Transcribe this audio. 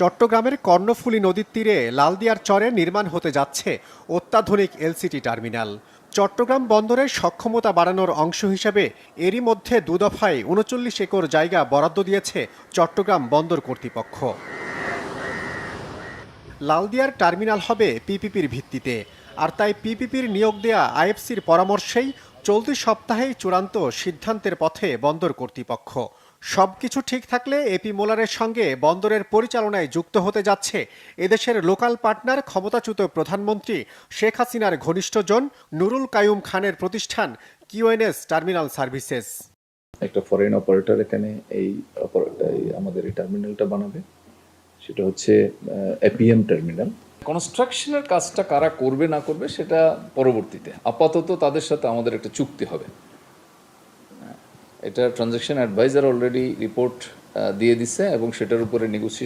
চট্টগ্রামের কর্ণফুলী নদীর তীরে লালদিয়ার চরে নির্মাণ হতে যাচ্ছে অত্যাধুনিক এলসিটি টার্মিনাল। চট্টগ্রাম বন্দরের সক্ষমতা বাড়ানোর অংশ হিসেবে এরই মধ্যে দুদফায় উনচল্লিশ একর জায়গা বরাদ্দ দিয়েছে চট্টগ্রাম বন্দর কর্তৃপক্ষ। লালদিয়ার টার্মিনাল হবে পিপিপির ভিত্তিতে, আর তাই পিপিপির নিয়োগ দেয়া আইএফসির পরামর্শেই চলতি সপ্তাহেই চূড়ান্ত সিদ্ধান্তের পথে বন্দর কর্তৃপক্ষ। সবকিছু ঠিক থাকলে এপি মোলারের সঙ্গে বন্দরের পরিচালনায় যুক্ত হতে যাচ্ছে এদেশের লোকাল পার্টনার ক্ষমতাচ্যুত প্রধানমন্ত্রী শেখ হাসিনার ঘনিষ্ঠজন নুরুল কায়ুম খানের প্রতিষ্ঠান কিউএনএস টার্মিনাল সার্ভিসেস। একটা ফরেন অপারেটর এখানে এই অপারেটর আমাদের এই টার্মিনালটা বানাবে। সেটা হচ্ছে এপিএম টার্মিনাল কনস্ট্রাকশনের কাজটা কারা করবে না করবে সেটা পরবর্তীতে। আপাতত তাদের সাথে আমাদের একটা চুক্তি হবে। এটা ট্রানজ্যাকশন অ্যাডভাইজার অলরেডি রিপোর্ট দিয়ে দিছে এবং সেটার উপরে নেগোসিয়েশন